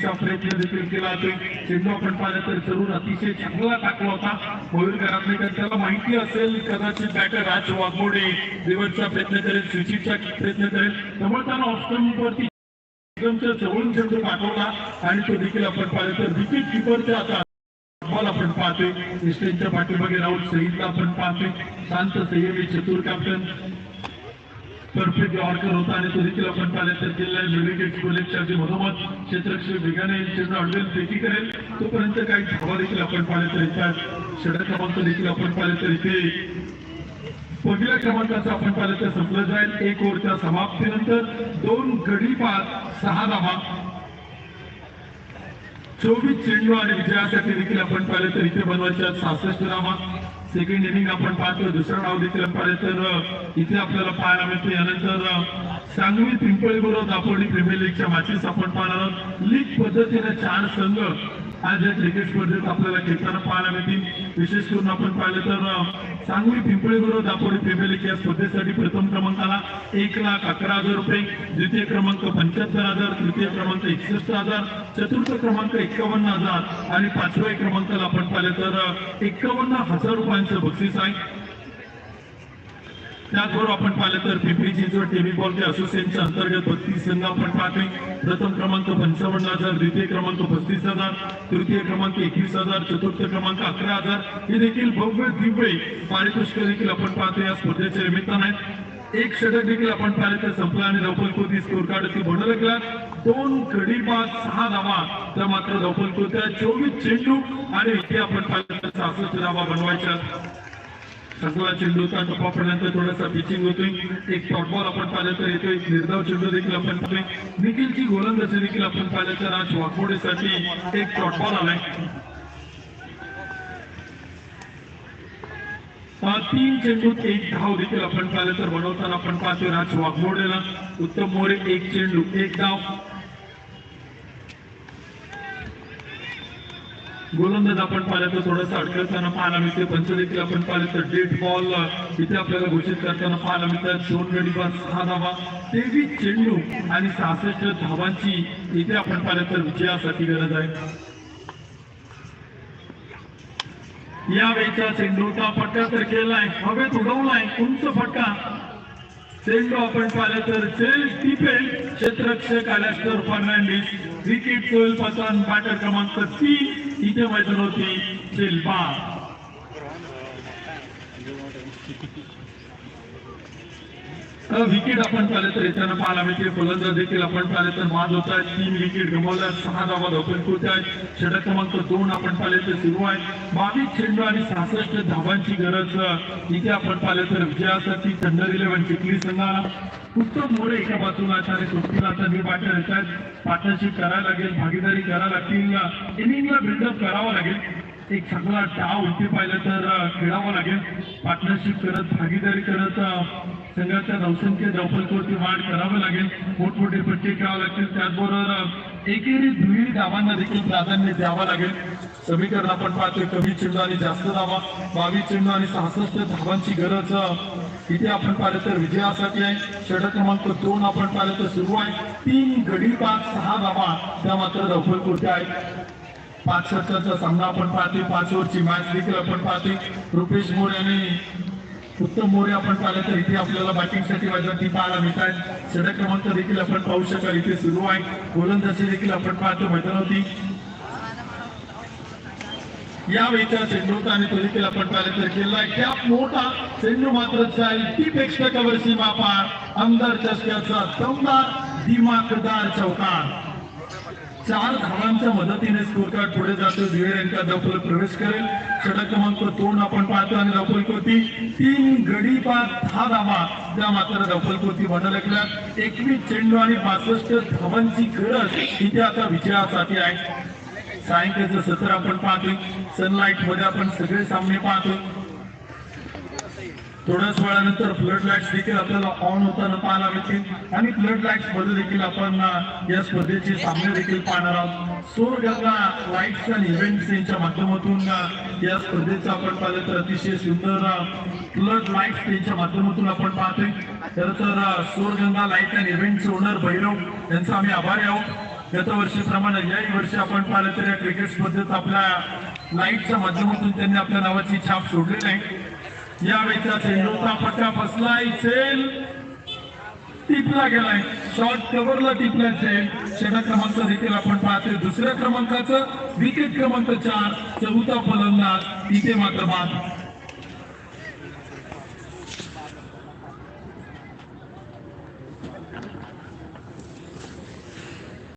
लीगचा प्रयत्न देखील केला जातोय चेंडू आपण पाहिला तर जरूर अतिशय चांगला टाकला होता. मयूर घरातले त्याला माहिती असेल कदाचित बॅटर राज वाघमोडे रिव्हर्सचा प्रयत्न करेल स्विचिंगचा प्रयत्न करेल. त्यामुळे त्याला ऑफ एकदमच्या जवळून चेंडू पाठवला. आणि तो देखील आपण पाहिलं तर विकेट किपरच्या आता बॉल आपण पाहतोय. क्रिस्टनच्या पाठीमागे राहुल सईदला आपण पाहतोय. शांत संयमी चतुर कॅप्टन परफेक्ट यॉर्कर होता आणि तो पण आपण पाहिलं तर जिल्हा युनिटेड कॉलेजच्या जे मधोमध क्षेत्रक्षक वेगाने चेंडू अडवेल फेकी करेल. तोपर्यंत काही धावा देखील आपण पाहिलं तर येतात षडक क्रमांक देखील आपण पाहिलं तर इथे पहिल्या क्रमांकाचा आपण पाहिलं तर संपलं जाईल. एक ओव्हरच्या समाप्तीनंतर दोन गडी पाच सहा धावा. चोवीस चेंडू आणि विजयासाठी देखील आपण पाहिलं तर इथे बनवायच्या सहासष्ट धावा. सेकंड इनिंग आपण पाहतो दुसरा डाव देखील आपण तर इथे आपल्याला पाहायला मिळतो यानंतर सांगवी पिंपळी बरोबर आपण प्रीमियर लीगच्या मॅचेस आपण पाहणार आहोत. लीग पद्धतीने चार संघ आज या क्रिकेट स्पर्धेत आपल्याला खेळताना पाहायला मिळतील. विशेष करून आपण पाहिलं तर सांगली सांगवी पिंपळी बरोबर दापोली प्रीमियर लीग या स्पर्धेसाठी प्रथम क्रमांकाला एक लाख अकरा हजार रुपये द्वितीय क्रमांक पंच्याहत्तर हजार तृतीय क्रमांक एकसष्ट हजार चतुर्थ क्रमांक एक्कावन्न हजार आणि पाचव्या क्रमांकाला आपण पाहिलं तर एक्कावन्न हजार रुपयांचं बक्षीस आहे. त्याचबरोबर आपण पाहिलं तर पिंपरी चिंचवड टेबल बॉलच्या असोसिएशनच्या अंतर्गत बत्तीस संघ आपण पाहतोय. प्रथम क्रमांक पंचावन्न हजार द्वितीय क्रमांक पस्तीस हजार तृतीय क्रमांक एकवीस हजार चतुर्थ क्रमांक अकरा हजार. हे देखील भव्य दिव्य पारितोषिक देखील आपण पाहतो या स्पर्धेच्या निमित्तानं. आहेत एक षटक देखील आपण पाहिलं तर संपला आणि धावपल स्कोर कार्ड बनवलं लागला. दोन गडी बाद सहा धावा. तर मात्र धावपलकोत्या चोवीस चेंडू आणि इथे आपण पाहिलं तर सहासष्ट धावा बनवायच्या. संकुला चेंडू टप्पा पडल्यानंतर थोडासा पिचिंग होतोय. एक बॉल आपण पाहिलं तर येतोय एक निर्धाव चेंडू देखील आपण पाहतोय. निखिलची गोलंदाजी देखील आपण पाहिलं तर आज वाघमोडेसाठी एक बॉल आलाय. तीन चेंडूत एक धाव देखील आपण पाहिलं तर बनवताना आपण पाहतोय राज वाघमोडेला. उत्तम मोरे एक चेंडू एक धाव. गोलंदाज आपण पाहिलं तर थोडंसं अडकळताना पाहायला मिळते पंच देखील आपण पाहिलं तर डेट बॉल इथे आपल्याला घोषित करताना पाहायला मिळतात दोन गडी बाद सहा धावा. तेवीस चेंडू आणि सहासष्ट धावांची इथे आपण पाहिलं तर विजयासाठी गरज आहे. या वेळचा चेंडूचा फटका तर केलाय. हवेत उडवलाय. उंच फटका चेंडू आपण पाहिलं तर चेल टिपेल क्षेत्ररक्षक अलेस्टर फर्नांडिस विकेट सोयलपासून बॅटर क्रमांक तीन इथे मैदान होती शिल्पा विकेट आपण पाहिलं तर येताना पाहायला मिळते. फलंदाज देखील आपण पाहिले तर माज होत आहेत तीन विकेट गमावल्या सहा धावा धावपल होत आहेत षटक क्रमांक दोन आपण पाहिले तर सुरू आहे. बावीस चेंडू आणि सहासष्ट धावांची गरज इथे आपण पाहिले तर विजयासाठी थंडर इलेव्हन चिखली संघाला. उत्तम मोरे एका बाजूला आहेत आणि आता मी येतात पार्टनरशिप करायला लागेल भागीदारी करायला लागतील. इनिंगला बिल्डअप करावा लागेल. एक चांगला डाव इथे पाहिलं तर खेळावा खेळावं लागेल. पार्टनरशिप करत भागीदारी करत संघाच्या धावसंख्येत धावपलकोवरती वाढ करावी लागेल. मोठमोठे पट्टे खेळावे लागतील. त्याचबरोबर एकेरी दुहेरी धावांना देखील प्राधान्य द्यावं लागेल. समीकरण आपण पाहतोय कमी चेंडू आणि जास्त धावा बावीस चेंडू आणि सहासष्ट धावांची गरज इथे आपण पाहिलं तर विजयासाठी आहे. षटक क्रमांक दोन आपण पाहिलं तर सुरू आहे. तीन गडी पाच सहा धावा. त्या मात्र धावपलकोवरती आहेत. पाच षटकाचा सामना आपण पाहतोय. पाच ओव्हरची मॅच देखील आपण पाहतोय. रुपेश मोरे यांनी उत्तम मोरे आपण पाहिलं तर इथे आपल्याला बॅटिंगसाठी वाजवती पाहायला मिळतात आहेत षटक क्रमांक देखील आपण पाहू शकाल. इथे सुरू आहे. गोलंदाजी देखील आपण पाहतो. मैदानावरती या वेळेचा चेंडू होता आणि तो देखील आपण पाहिलं तर केला त्या मोठा चेंडू मात्र जाईल. ती पेक्षा कवर सीमा पार. आमदार चषक्याचा दमदार दिमागदार चौकार. चार धावांच्या मदतीने स्कोर कार्ड पुढे जातो दुहेर यांच्या धावफल प्रवेश करेल. षटक क्रमांक दोन आपण पाहतो आणि धावफल कोती तीन गडी पाच दहा धावा. त्या मात्र धावफल कोती बनवल्या एकवीस चेंडू आणि पासष्ट धावांची गरज इथे आता विजयासाठी आहे. सायंकाळचं सत्र आपण पाहतोय. सनलाईटमध्ये आपण सगळे सामने पाहतोय. थोड्याच वेळानंतर फ्लड लाईट्स देखील आपल्याला ऑन होताना पाहायला मिळतील. आणि फ्लड लाईट्समध्ये देखील आपण या स्पर्धेचे सामने देखील पाहणार आहोत. सोर गंगा लाईट्स आणि इव्हेंट्स यांच्या माध्यमातून या स्पर्धेचं आपण पाहिलं तर अतिशय सुंदर फ्लड लाईट्स यांच्या माध्यमातून आपण पाहतोय. खरं तर अं, Sor Ganga light and events owner Bhairav यांचा आम्ही आभारी आहोत. गतवर्षीप्रमाणे याही वर्षी आपण पाहिलं तर या क्रिकेट स्पर्धेत आपल्या लाईटच्या माध्यमातून त्यांनी आपल्या नावाची छाप सोडली नाही यावेळीचा चेंडूचा पट्टा बसलाय चेल टिपला गेलाय. शॉर्ट कव्हरला टिपला चेल षटक क्रमांक देखील आपण पाहतोय. दुसऱ्या क्रमांकाचं विकेट क्रमांक चार चौथा फलंदाज. इथे मात्र बाद.